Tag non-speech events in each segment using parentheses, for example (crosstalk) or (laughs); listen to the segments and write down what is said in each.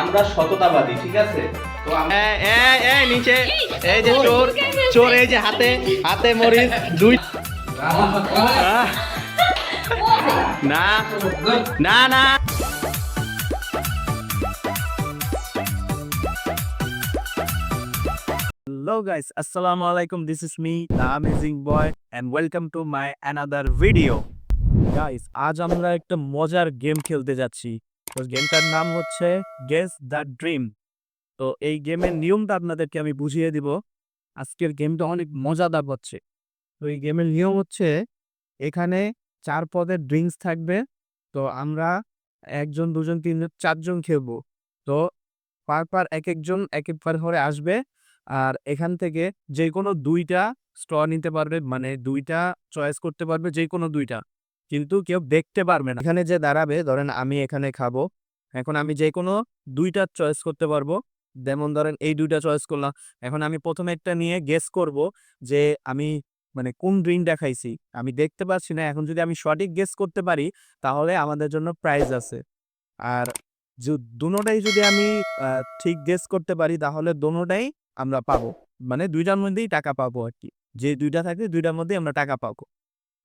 আমরা সততাবাদী ঠিক আছে তো নিচে এই যে চোর চোর এই যে হাতে হাতে মরিচ দুই না না না Hello guys, Assalamu alaikum. This is me, the amazing boy, and welcome to my another video. Guys, আজ আমরা একটা মজার গেম খেলতে যাচ্ছি। তো গেমটার নাম হচ্ছে গেস দ্য ড্রিম তো এই গেমের নিয়মটা আপনাদেরকে আমি বুঝিয়ে দিব। আজকের গেমটা অনেক মজাদার হচ্ছে। তো এই গেমের নিয়ম হচ্ছে এখানে চার পদের ড্রিঙ্কস থাকবে। তো আমরা একজন দুজন তিনজন চারজন খেলব। তো পার পার এক একজন এক একবার করে আসবে। আর এখান থেকে যে কোনো দুইটা স্ট্র নিতে পারবে। মানে দুইটা চয়েস করতে পারবে যে কোনো দুইটা। কিন্তু কেউ দেখতে পারবে না। এখানে যে দাঁড়াবে, ধরেন আমি এখানে খাব, এখন আমি যে কোনো দুইটা চয়েস করতে পারব। যেমন ধরেন এই দুইটা চয়েস করলাম, এখন আমি প্রথমে একটা নিয়ে গেস করব যে আমি মানে কোন ড্রিঙ্কটা খাইছি আমি দেখতে পাচ্ছি না, এখন যদি আমি সঠিক গেস করতে পারি, তাহলে আমাদের জন্য প্রাইজ আছে। আর দুটোটাই যদি আমি ঠিক গেস করতে পারি, তাহলে দোনোটাই আমরা পাবো। মানে দুইটার মধ্যেই টাকা পাবো আর কি। যে দুইটা থাকে, দুইটার মধ্যেই আমরা টাকা পাবো।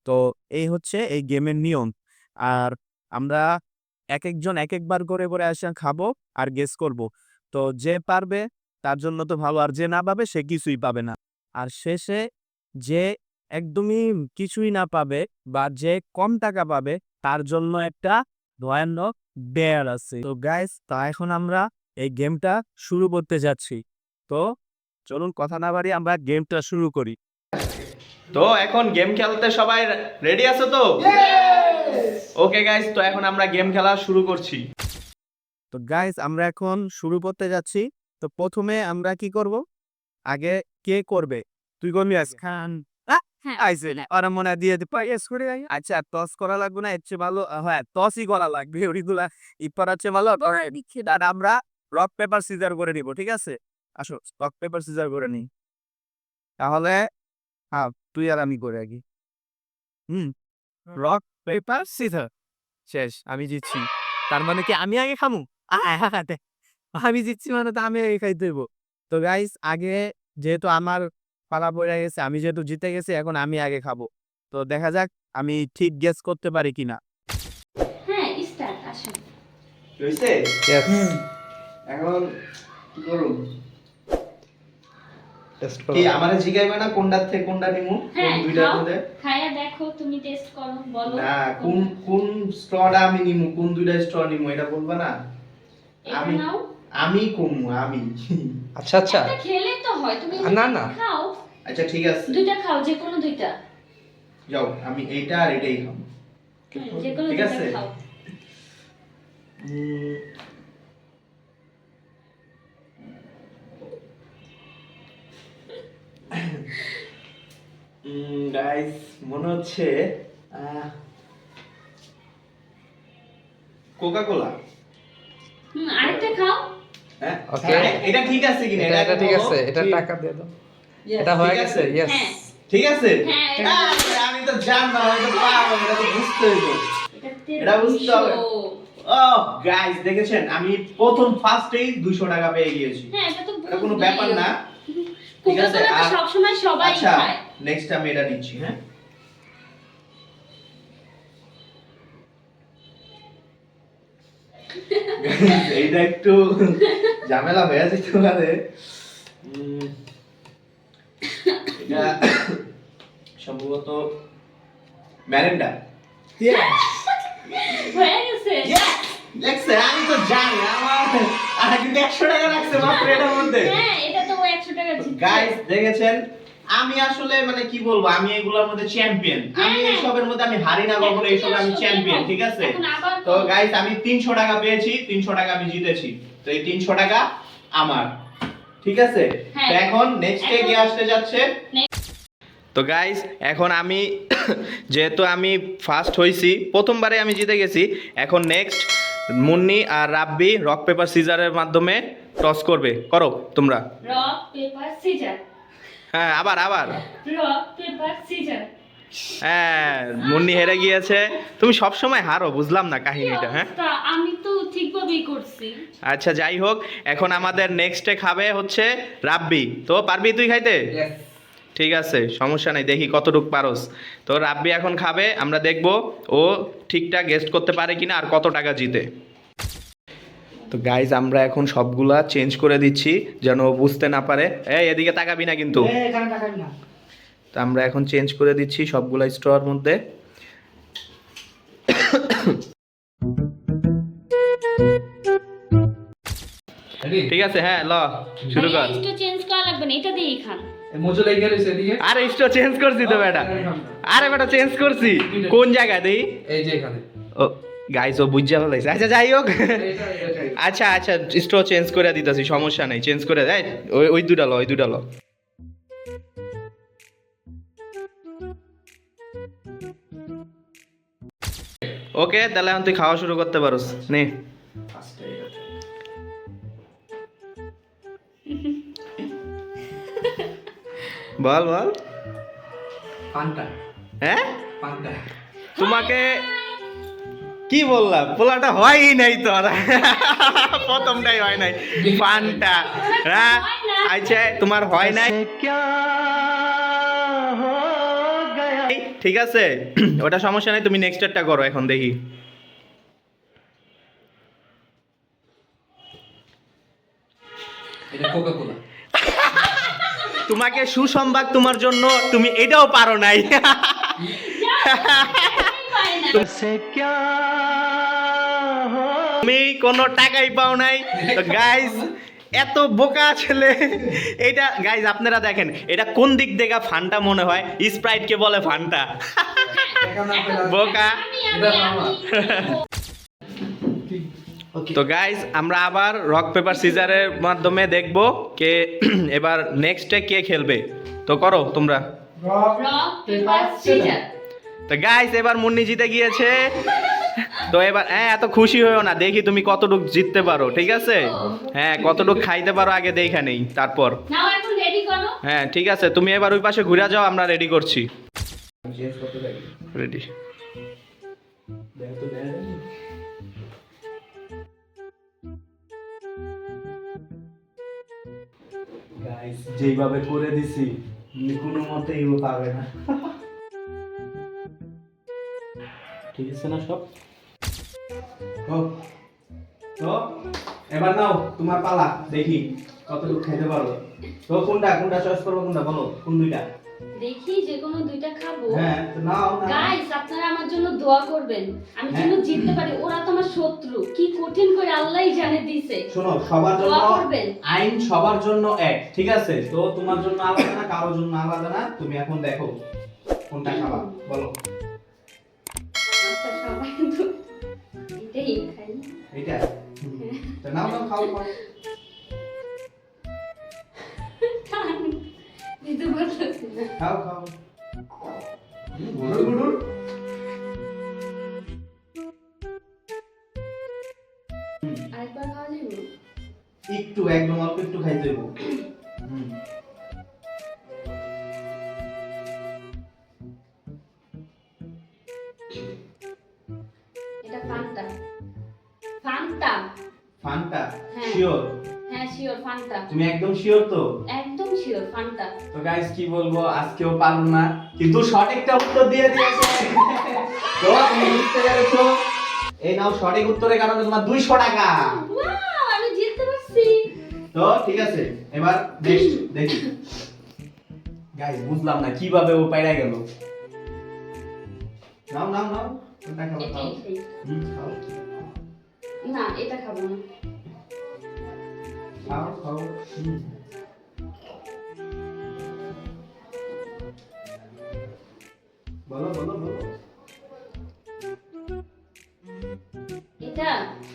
তো এই হচ্ছে এই গেমের নিয়ম। আর আমরা এক একজন এক একবার করে করে আসে খাব আর গেস করব। তো যে পারবে তার জন্য তো ভালো, আর যে না পাবে সে কিছুই পাবে না। আর শেষে যে একদমই কিছুই না পাবে বা যে কম টাকা পাবে তার জন্য একটা ভয়ানক বেয়ার আছে। তো গাইস তা এখন আমরা এই গেমটা শুরু করতে যাচ্ছি। তো চলুন কথা না বাড়ি আমরা গেমটা শুরু করি। তো এখন গেম খেলতে সবাই রেডি আছো তো? ওকে গাইস তো এখন আমরা গেম খেলা শুরু করছি। তো গাইস আমরা এখন শুরু করতে যাচ্ছি। তো প্রথমে আমরা কি করব? আগে কে করবে? তুই করবি আজ খান। হ্যাঁ। আইসে ওরা মনে দিয়ে করে আচ্ছা টস করা লাগবে না এর চেয়ে ভালো হ্যাঁ টসই করা লাগবে। (laughs) ওইগুলা ইপার আছে ভালো। আর আমরা রক পেপার সিজার করে নিব ঠিক আছে? আসো রক পেপার সিজার করে নিই। তাহলে হ্যাঁ তুই আর আমি করে আগে। হুম। Rock paper scissor. শেষ আমি জিতছি। তার মানে কি আমি আগে খামু? হাতে আমি জিতছি মানে তো আমি আগে খাইতে হইব। তো গাইস আগে যেহেতু আমার পালা পড়ে গেছে আমি যেহেতু জিতে গেছি এখন আমি আগে খাব। তো দেখা যাক আমি ঠিক গেস করতে পারি কিনা। হ্যাঁ স্টার্ট আসুন। হইছে এখন কি করুম কি আমারে জিগাইবে না কোনটা থেকে কোনটা নিমু? কোন হ্যাঁ দুইটার মধ্যে? খায়া দেখো তুমি টেস্ট করো বলো না কোন কোন স্ট্রটা আমি নিমু কোন দুইটা স্ট্র নিমু এটা বলবা না? আমি- আমি কমু আমি। আচ্ছা আচ্ছা। একটা খেলে তো হয় তুমি না, না। খাও। আচ্ছা ঠিক আছে। দুইটা খাও যে কোনো দুইটা। যাও আমি এইটা আর এটাই খাব। যে কোনো ঠিক দুইটা আছে। খাও। গাইস মনে হচ্ছে কোকা কোলা হুম আরেকটা খাও। হ্যাঁ Okay. হ্যাঁ, এটা ঠিক আছে কিনা? এটা এটা ঠিক আছে এটা টাকা দিয়ে দাও। এটা হয়ে গেছে? ইয়েস হ্যাঁ। ঠিক আছে? হ্যাঁ, এটা- আরে, আমি তো তো পারব এটা তো বুঝতে হইব এটা বুঝতে হবে। ও গাইস দেখেছেন? আমি প্রথম ফার্স্টেই 200 টাকা পেয়ে গিয়েছি। হ্যাঁ এটা তো কোনো ব্যাপার না। ঠিক আছে, কোকা-কোলা তো সবাই আচ্ছা খায়। নেক্সট আমি এটা নিচ্ছি হ্যাঁ? (laughs) এইটা একটু ঝামেলা হয়ে উম, এটা সম্ভবত ম্যারেন্ডা। হয়ে গেছে। দেখছে আমি তো জানি আমার কিন্তু একশো টাকা লাগছে মাত্র এটার মধ্যে। হ্যাঁ এটা তো ও 100 টাকা গাইস দেখেছেন? আমি আসলে মানে কি বলব আমি এগুলোর মধ্যে চ্যাম্পিয়ন আমি হ্যাঁ। এইসবের মধ্যে আমি হারি না কখনো এইসবে আমি চ্যাম্পিয়ন ঠিক আছে? তো গাইস আমি তিনশো টাকা পেয়েছি তিনশো টাকা আমি জিতেছি। তো এই তিনশো টাকা আমার ঠিক আছে? হ্যাঁ। তো এখন নেক্সট এখন- আসতে যাচ্ছে। তো গাইস এখন আমি (coughs) যেহেতু আমি ফার্স্ট হয়েছি প্রথমবারে আমি জিতে গেছি এখন নেক্সট মুন্নি আর রাব্বি রক পেপার সিজারের মাধ্যমে টস করবে। করো তোমরা। রক পেপার সিজার হ্যাঁ আবার আবার। রক পেপার সিজার হ্যাঁ মুন্নি হেরে গিয়েছে। তুমি সব সময় হারো বুঝলাম না কাহিনীটা হ্যাঁ? আমি তো ঠিকভাবেই করছি। আচ্ছা যাই হোক এখন আমাদের নেক্সটে খাবে হচ্ছে রাব্বি। তো পারবি তুই খাইতে? ঠিক আছে সমস্যা নাই দেখি কতটুক পারস। তো রাব্বি এখন খাবে আমরা দেখব ও ঠিকঠাক গেস্ট করতে পারে কিনা আর কত টাকা জিতে। তো গাইজ আমরা এখন সবগুলা চেঞ্জ করে দিচ্ছি যেন ও বুঝতে না পারে। এই এদিকে তাকাবি না কিন্তু। তো আমরা এখন চেঞ্জ করে দিচ্ছি সবগুলা স্টোর মধ্যে। ঠিক আছে হ্যাঁ ল শুরু কর। চেঞ্জ করা লাগবে না এটা দিয়েই খান। মজু লেগে গেছে এদিকে। আরে স্টোর চেঞ্জ করছি তো বেটা। আরে বেটা চেঞ্জ করছি। কোন জায়গায় দেই? এই যে এখানে। ও গাইস ও বুঝা ফেলাইছে। আচ্ছা যাই হোক। আচ্ছা আচ্ছা স্টো চেঞ্জ করে দিতেছি সমস্যা নাই চেঞ্জ করে দেয় ওই ওই দুটা লো ওই দুটা লো। ওকে তাহলে এখন তুই খাওয়া শুরু করতে পারোস নে। বল বল। পান্তা। হ্যাঁ? পান্তা। তোমাকে কি বললাম? পোলাটা হয়ই নাই তোর প্রথমটাই হয় নাই। পানটা হ্যাঁ? আচ্ছা তোমার হয় নাই? ঠিক আছে। ওটা সমস্যা নাই তুমি নেক্সট করো এখন দেখি। তোমাকে সুসংবাদ তোমার জন্য তুমি এটাও পারো নাই। তুমি কোনো টাকাই পাও নাই। তো গাইজ এত বোকা ছেলে। এটা গাইজ আপনারা দেখেন এটা কোন দিক থেকে ফান্টা মনে হয়? স্প্রাইটকে বলে ফান্টা। বোকা। তো গাইজ আমরা আবার রক পেপার সিজারের মাধ্যমে দেখব কে এবার নেক্সটে কে খেলবে। তো করো তোমরা। রক পেপার সিজার তো গাইস এবার মুন্নি জিতে গিয়েছে। তো এবার হ্যাঁ এত খুশি হয়েও না। দেখি তুমি কতটুক জিততে পারো ঠিক আছে? হ্যাঁ কতটুক খাইতে পারো আগে দেখা নেই তারপর। নাও এখন রেডি করো। হ্যাঁ ঠিক আছে তুমি এবার ওই পাশে ঘুরে যাও আমরা রেডি করছি। রেডি যেইভাবে করে দিছি কোনো মতেই পাবে না। ঠিক আছে না সব? হোক তো এবার নাও তোমার পালা দেখি কতটুকু খাইতে পারো। তো কোনটা কোনটা চয়েস করব কোনটা বলো? কোন দুইটা? দেখি যে কোনো দুইটা খাব। হ্যাঁ নাও। গাইস আপনারা আমার জন্য দোয়া করবেন। আমি হ্যাঁ। যেন জিততে পারি। ওরা তো আমার শত্রু। কি কঠিন করে আল্লাহই জানে দিছে। শোনো সবার জন্য করবেন। আইন সবার জন্য এক ঠিক আছে? তো তোমার জন্য আলাদা না কারোর জন্য আলাদা না? তুমি এখন দেখো কোনটা খাবা বলো। এইটা। তো নাও নাও খাও খাও। খাও খাও। শিওর ফান্টা তুমি একদম শিওর তো? একদম শিওর ফান্টা তো গাইস কি বলব? আজকেও পারল না। কিন্তু সঠিকটা উত্তর দিয়ে দিয়েছে। তো তুমি বুঝতে পেরেছ। এই নাও সঠিক উত্তরের কারণে তোমার দুইশো টাকা। ওয়াও আমি জিততে পারছি। তো ঠিক আছে এবার নেক্সট দেখি। গাইস বুঝলাম না কীভাবে ও পাইরা গেল। নাও নাও নাও। খাও। খাও। না এটা খাব না। খাও খাও বলো বলো বলো। এটা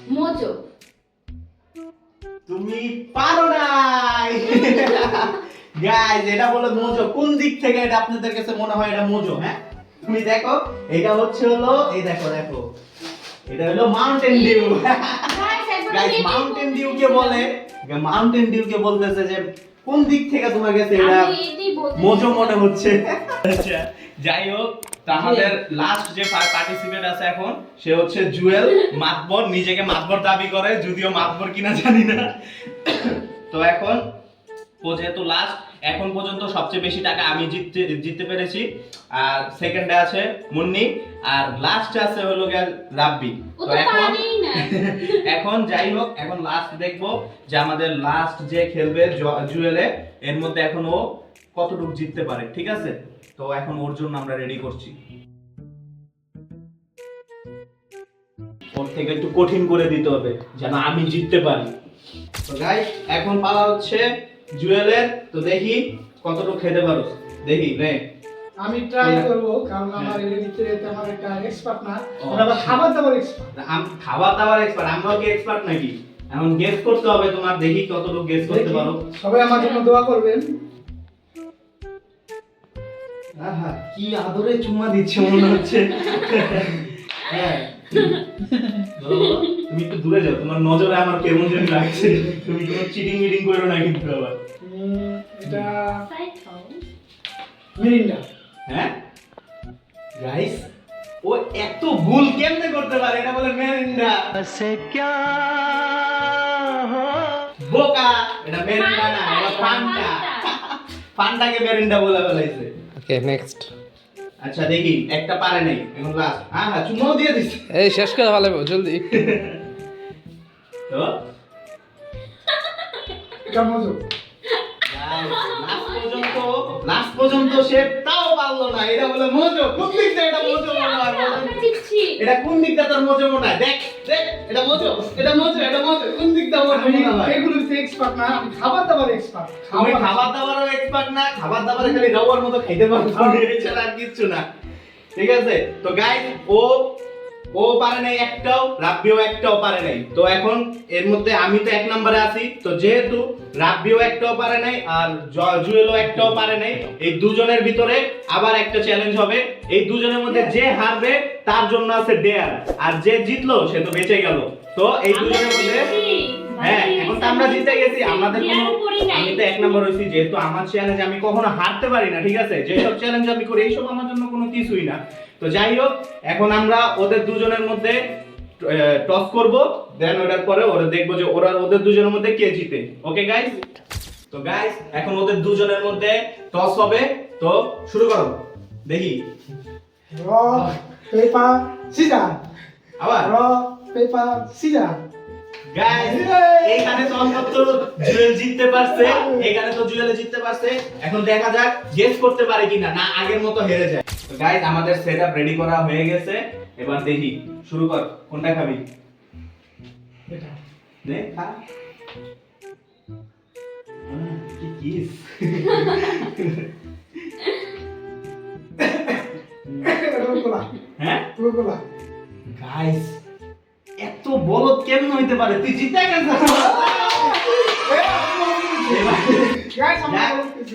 মোজো। তুমি পারো নাই। (laughs) গাইজ এটা বলে মোজো। কোন দিক থেকে এটা আপনাদের কাছে মনে হয় এটা মোজো হ্যাঁ? তুমি দেখো এটা হচ্ছে হলো এই দেখো দেখো। এটা হলো মাউন্টেন ডিউ গাইজ মাউন্টেন এটাই ডিউ কে বলে মাউন্টেন ডিউ কে বলতেছে যে কোন দিক থেকে তোমার কাছে এটা মজো মনে হচ্ছে। আচ্ছা যাই হোক তাহাদের আমাদের লাস্ট যে পার্টিসিপেন্ট আছে এখন সে হচ্ছে জুয়েল মাতবর নিজেকে মাতবর দাবি করে যদিও মাতবর কিনা জানি না। তো এখন ও যেহেতু লাস্ট এখন পর্যন্ত সবচেয়ে বেশি টাকা আমি জিততে জিততে পেরেছি। আর সেকেন্ডে আছে মুন্নি আর লাস্ট আছে হলো গিয়ে রাব্বি। তো এখন (laughs) এখন যাই হোক এখন লাস্ট দেখব যে আমাদের লাস্ট যে খেলবে জুয়েলে এর মধ্যে এখন ও কতটুকু জিততে পারে ঠিক আছে? তো এখন ওর জন্য আমরা রেডি করছি। ওর থেকে একটু কঠিন করে দিতে হবে যেন আমি জিততে পারি। তো গাইস এখন পালা হচ্ছে জুয়েলের তো দেখি কতটুকু খেতে পারো। দেখি নে। আমি ট্রাই হ্যাঁ। করব কারণ আমার এর ভিতরে তেমন একটা এক্সপার্ট না। ওরা আবার খাবার দাবার এক্সপার্ট আম- খাবার দাবার এক্সপার্ট আমরাও কি এক্সপার্ট নাকি? এখন গেস করতে হবে তোমার দেখি কতটুকু গেস করতে পারো। সবাই আমার জন্য দোয়া করবেন। আহা কি আদরে চুমা দিচ্ছে মনে হচ্ছে। (laughs) হ্যাঁ। তুমি একটু দূরে যাও তোমার নজরে আমার কেমন যেন লাগছে। তুমি কোনো চিটিং মিটিং করো না কিন্তু আবার। এটা মিরিন্ডা। হ্যাঁ? গাইস ও এত ভুল কেমনে করতে পারে? এটা বলে মেরিন্ডা। বোকা। এটা মেরিন্ডা না এটা ফান্টা ফান্টাকে মেরিন্ডা বলে ফেলাইছে। ওকে নেক্সট আচ্ছা দেখি একটা পারে নাই এখন লাস্ট হ্যাঁ হ্যাঁ চুমাও দিয়ে দিচ্ছে এই শেষ করে ভালো জলদি। (laughs) তো? এটা মজু লাস্ট পর্যন্ত সে তাও পারল না। এটা বলে মজো কোন দিকটা এটা মজো মনে হয়? কোন দিকটা তোর মজো মনে হয়? দেখ দেখ এটা মজো এটা মজো এটা মজো কোন দিকটা মজো মনে হয়? এক্সপার্ট না আমি খাবার দাবার এক্সপার্ট খাবার দাবারও এক্সপার্ট না খাবার দাবারে খালি রাওয়ার মতো খাইতে পারো। তুমি এছাড়া আর কিচ্ছু না। ঠিক আছে? তো গাইস ও ও পারে নাই একটাও রাব্বিও একটাও পারে নাই। তো এখন এর মধ্যে আমি তো এক নম্বরে আছি। তো যেহেতু রাব্বিও একটাও পারে নাই আর জুয়েলও একটাও পারে নাই এই দুজনের ভিতরে আবার একটা চ্যালেঞ্জ হবে। এই দুজনের মধ্যে যে হারবে তার জন্য আছে ডেয়ার আর যে জিতলো সে তো বেঁচে গেল। তো এই দুজনের মধ্যে। হ্যাঁ এখন তো আমরা জিতে গেছি আমাদের কোনো। আমি তো এক নম্বর হয়েছি যেহেতু আমার চ্যালেঞ্জ আমি কখনো হারতে পারি না ঠিক আছে? যেসব চ্যালেঞ্জ আমি করি এইসব আমার জন্য কোনো কিছুই না। তো যাই হোক এখন আমরা ওদের দুজনের মধ্যে টস করব দেন ওটার পরে ওরা দেখব যে ওরা ওদের দুজনের মধ্যে কে জিতে। ওকে গাইস তো গাইস এখন ওদের দুজনের মধ্যে টস হবে। তো শুরু করো। দেখি। র পেপার সিজার আবার। র পেপার সিজার গাইস এইখানে তো অন্তত জুয়েল জিততে পারছে এখানে তো জুয়েল জিততে পারছে। এখন দেখা যাক গেস করতে পারে কিনা না আগের মতো হেরে যায়। তো গাইস আমাদের সেটআপ রেডি করা হয়ে গেছে। এবার দেখি শুরু কর কোনটা খাবি? এটা। নে খা। কি কিস (laughs) হ্যাঁ? গাইস বলদ কেমন হইতে পারে? তুই জিতে গেছিস।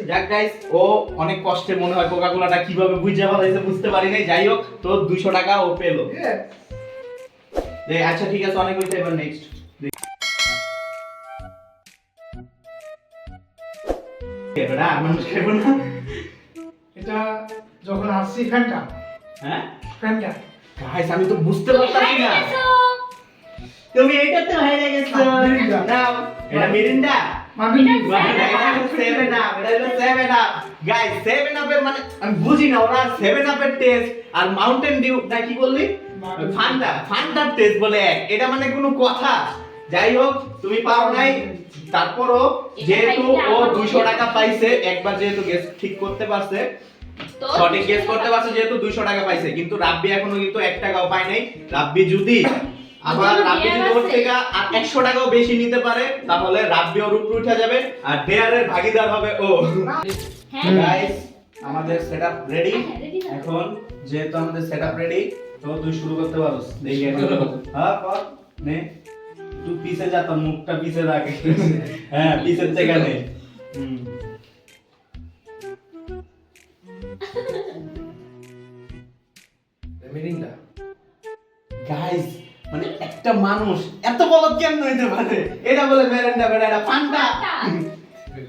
যাক- গাইস ও অনেক কষ্টে মনে হয় কোকা কোলাটা কীভাবে বুঝে ফেলাইছে বুঝতে পারি নাই। যাই হোক তো দুইশো টাকা ও পেল। আচ্ছা ঠিক আছে অনেক হইছে এবার নেক্সট এটা যখন আসছি ফ্যানটা হ্যাঁ? ফ্যানটা গাইস আমি তো বুঝতে পারতাছি হেরে না। তুমি এইটাতে হেরে গেছো। নাও। এটা মিরিন্ডা মানে সেভেন আপ এটা হলো সেভেন আপ গাইস সেভেন আপের মানে আমি বুঝি না ওরা সেভেন আপের টেস্ট আর মাউন্টেন ডিউ না কি বললি? ফান্ডা ফান্ডার টেস্ট বলে এক। এটা মানে কোনো কথা। যাই হোক তুমি পাও নাই। তারপরও যেহেতু ও দুইশো টাকা পাইছে একবার যেহেতু গেস ঠিক করতে পারছে। সঠিক গেস করতে পারছে যেহেতু দুইশো টাকা পাইছে। কিন্তু রাব্বি এখনও কিন্তু এক টাকাও পায় নাই। রাব্বি যদি আবার রাব্বি যদি ওর থেকে আর একশো টাকাও বেশি নিতে পারে তাহলে রাব্বি ওর উপরে উঠে যাবে আর ডেয়ারের ভাগিদার হবে ও। হ্যাঁ। গাইস আমাদের সেটআপ রেডি হ্যাঁ, ready না। এখন যেহেতু আমাদের সেটআপ রেডি তো তুই শুরু করতে পারোস। দেখি হ্যাঁ কর নে। তুই পিছে যা তোর মুখটা পিছে রাখ। হ্যাঁ পিছের থেকে নে। হুম। মানুষ এত বলদ কেমন হইতে পারে? এটা বলে মেরেন্ডা বেটা এটা ফান্টা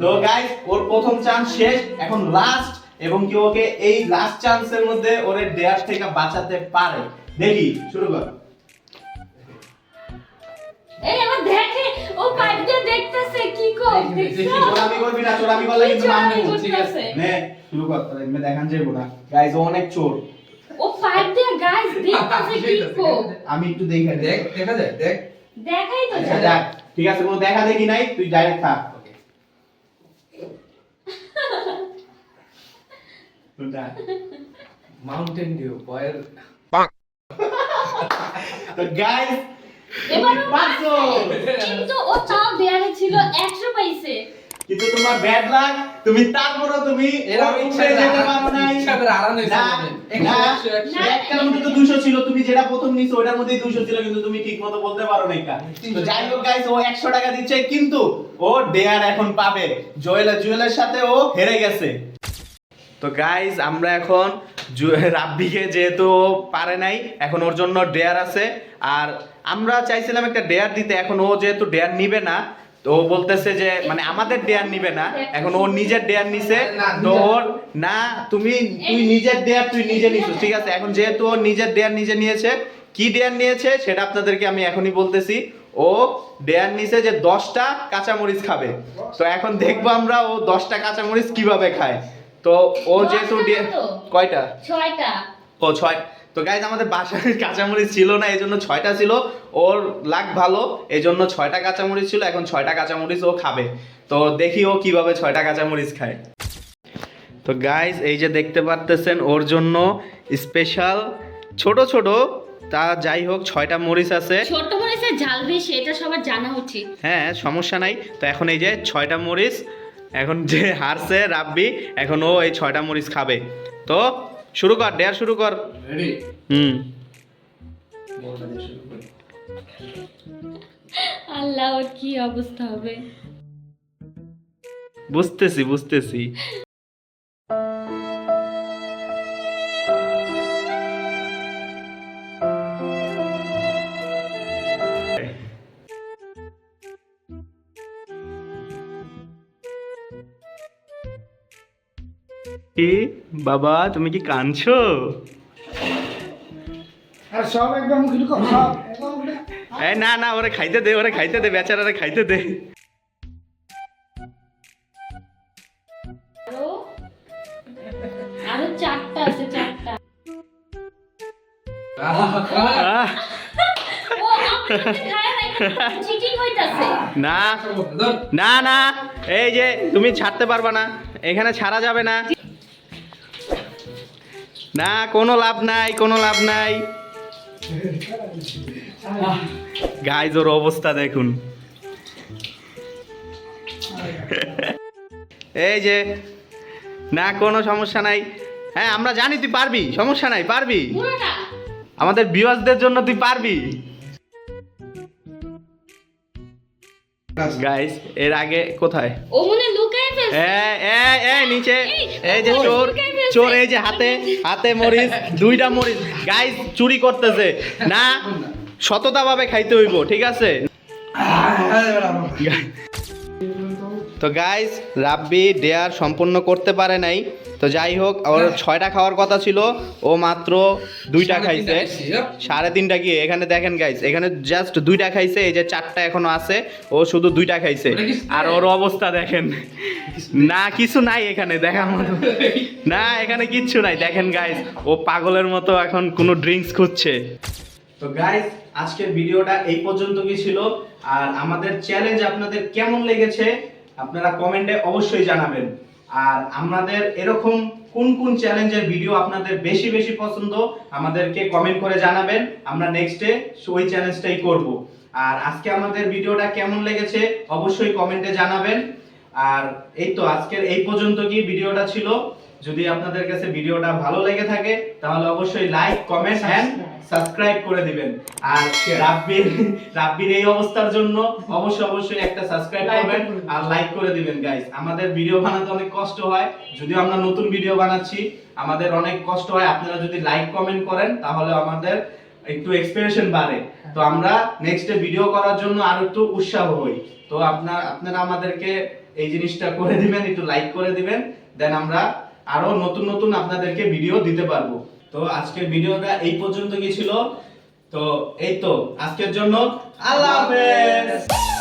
তো গাইস ওর প্রথম চান্স শেষ এখন লাস্ট এবং কি ওকে এই লাস্ট চান্সের মধ্যে ওরে ডেয়ার থেকে বাঁচাতে পারে। দেখি শুরু কর। এই আমার দেখে ও পাইপ দিয়ে দেখতেছে কি কর দেখি, দেখছ? চোরামি করবি না চোরামি করলে কিন্তু মারবো ঠিক আছে। নে শুরু কর তাহলে দেখান যাব না গাইজ ও অনেক চোর। গাইস (laughs) দেখতেছে কি কর আমি একটু দেখে দেখ দেখা যায় দেখ। দেখাই তো আচ্ছা, যায় ঠিক আছে কোনো দেখা দেখি নাই তুই ডাইরেক্ট থাক মাউন্টেন ডিউ বয়ের (laughs) তো গাইজ এবার পাঁচশো কিন্তু ও তাও দেয়ারে ছিল 100 পাইছে কিন্তু তোমার ব্যাড লাক তুমি তারপরও তুমি এরা ওর ইচ্ছা যেতে পারো নাই ইচ্ছা করে একশো, একশো। একটার মধ্যে তো 200 ছিল তুমি যেটা প্রথম নিছো ওটার মধ্যেই 200 ছিল কিন্তু তুমি ঠিক মতো বলতে পারো নাই। তো যাই হোক গাইস ও 100 টাকা দিচ্ছে কিন্তু ও ডেয়ার এখন পাবে। জুয়েল জুয়েলের সাথে ও হেরে গেছে। তো গাইস আমরা এখন রাব্বিকে যেহেতু পারে নাই এখন ওর জন্য ডেয়ার আছে। আর আমরা চাইছিলাম একটা ডেয়ার দিতে এখন ও যেহেতু ডেয়ার নিবে না তো ও বলতেছে যে মানে আমাদের ডেয়ার নিবে না এখন ও নিজের ডেয়ার নিছে তো ওর না তুমি তুই নিজের ডেয়ার তুই নিজে নিছিস ঠিক আছে? এখন যেহেতু ও নিজের ডেয়ার নিজে নিয়েছে কি ডেয়ার নিয়েছে সেটা আপনাদেরকে আমি এখনই বলতেছি। ও ডেয়ার নিছে যে দশটা কাঁচামরিচ খাবে। তো এখন দেখব আমরা ও দশটা কাঁচামরিচ কীভাবে খায়। তো ও যেহেতু কয়টা? ছয়টা। ও ছয় তো গাইজ আমাদের বাসায় কাঁচামরিচ ছিল না এই জন্য ছয়টা ছিল। ওর লাগ ভালো এই জন্য ছয়টা কাঁচামরিচ ছিল এখন ছয়টা কাঁচামরিচ ও খাবে। তো দেখি ও কীভাবে ছয়টা কাঁচামরিচ খায়। তো গাইজ এই যে দেখতে পারতেছেন ওর জন্য স্পেশাল ছোট ছোট তা যাই হোক ছয়টা মরিচ আছে। ছোট মরিচের ঝাল বেশি এটা সবার জানা উচিত। হ্যাঁ সমস্যা নাই। তো এখন এই যে ছয়টা মরিচ এখন যে হারছে রাব্বি এখন ও এই ছয়টা মরিচ খাবে। তো শুরু কর ডেয়ার শুরু কর। রেডি হুম। আল্লাহ কি অবস্থা হবে? বুঝতেছি বুঝতেছি। বাবা তুমি কি কাঁদছো? না না ওরে খাইতে দে ওরে খাইতে দে বেচারারে খাইতে দে। আরও? আরও চারটা আছে চারটা। আহ, ও আপনি খায় নাই চিটিং হইতাছে। না না না এই যে তুমি ছাড়তে পারবা না এখানে ছাড়া যাবে না। না কোনো লাভ নাই কোনো লাভ নাই। গাইজ ওর অবস্থা দেখুন। এই যে না কোনো সমস্যা নাই। হ্যাঁ আমরা জানি তুই পারবি সমস্যা নাই পারবি। আমাদের ভিউয়ার্সদের জন্য তুই পারবি। গাইস এর আগে কোথায়? ও মনে লুকায় নিচে এই, এই যে চোর চোর এই যে হাতে হাতে মরিচ দুইটা মরিচ। গাইস চুরি করতেছে। না সততা ভাবে খাইতে হইব ঠিক আছে? তো গাইস রাব্বি ডেয়ার সম্পূর্ণ করতে পারে নাই। তো যাই হোক ওর ছয়টা খাওয়ার কথা ছিল ও মাত্র দুইটা খাইছে। yep. সাড়ে তিনটা গিয়ে এখানে দেখেন গাইস এখানে জাস্ট দুইটা খাইছে এই যে চারটা এখনও আছে ও শুধু দুইটা খাইছে। আর ওর অবস্থা দেখেন। না কিছু নাই এখানে দেখার মতো। না এখানে কিচ্ছু নাই। দেখেন গাইস ও পাগলের মতো এখন কোনো ড্রিঙ্কস খুঁজছে। তো গাইস আজকের ভিডিওটা এই পর্যন্ত কি ছিল। আর আমাদের চ্যালেঞ্জ আপনাদের কেমন লেগেছে আপনারা কমেন্টে অবশ্যই জানাবেন। আর আমাদের এরকম কোন কোন চ্যালেঞ্জের ভিডিও আপনাদের বেশি বেশি পছন্দ, আমাদেরকে কমেন্ট করে জানাবেন। আমরা নেক্সটে ওই চ্যালেঞ্জটাই করব। আর আজকে আমাদের ভিডিওটা কেমন লেগেছে, অবশ্যই কমেন্টে জানাবেন। আর এই তো, আজকের এই পর্যন্ত কি ভিডিওটা ছিল। যদি আপনাদের কাছে ভিডিওটা ভালো লেগে থাকে তাহলে অবশ্যই লাইক কমেন্ট এন্ড সাবস্ক্রাইব করে দিবেন। আর রাব্বির রাব্বির এই অবস্থার জন্য অবশ্যই অবশ্যই একটা সাবস্ক্রাইব করবেন। আর লাইক করে দিবেন গাইস আমাদের ভিডিও বানাতে অনেক কষ্ট হয়। যদিও আমরা নতুন ভিডিও বানাচ্ছি আমাদের অনেক কষ্ট হয়। আপনারা যদি লাইক কমেন্ট করেন তাহলে আমাদের একটু এক্সপিরেশন বাড়ে। তো আমরা নেক্সট ভিডিও করার জন্য আরও একটু উৎসাহ হই। তো আপনার আপনারা আমাদেরকে এই জিনিসটা করে দিবেন একটু লাইক করে দিবেন। দেন আমরা আরও নতুন নতুন আপনাদেরকে ভিডিও দিতে পারব। তো আজকের ভিডিওটা এই পর্যন্ত কি ছিল। তো এই তো, আজকের জন্য আল্লাহ হাফেজ।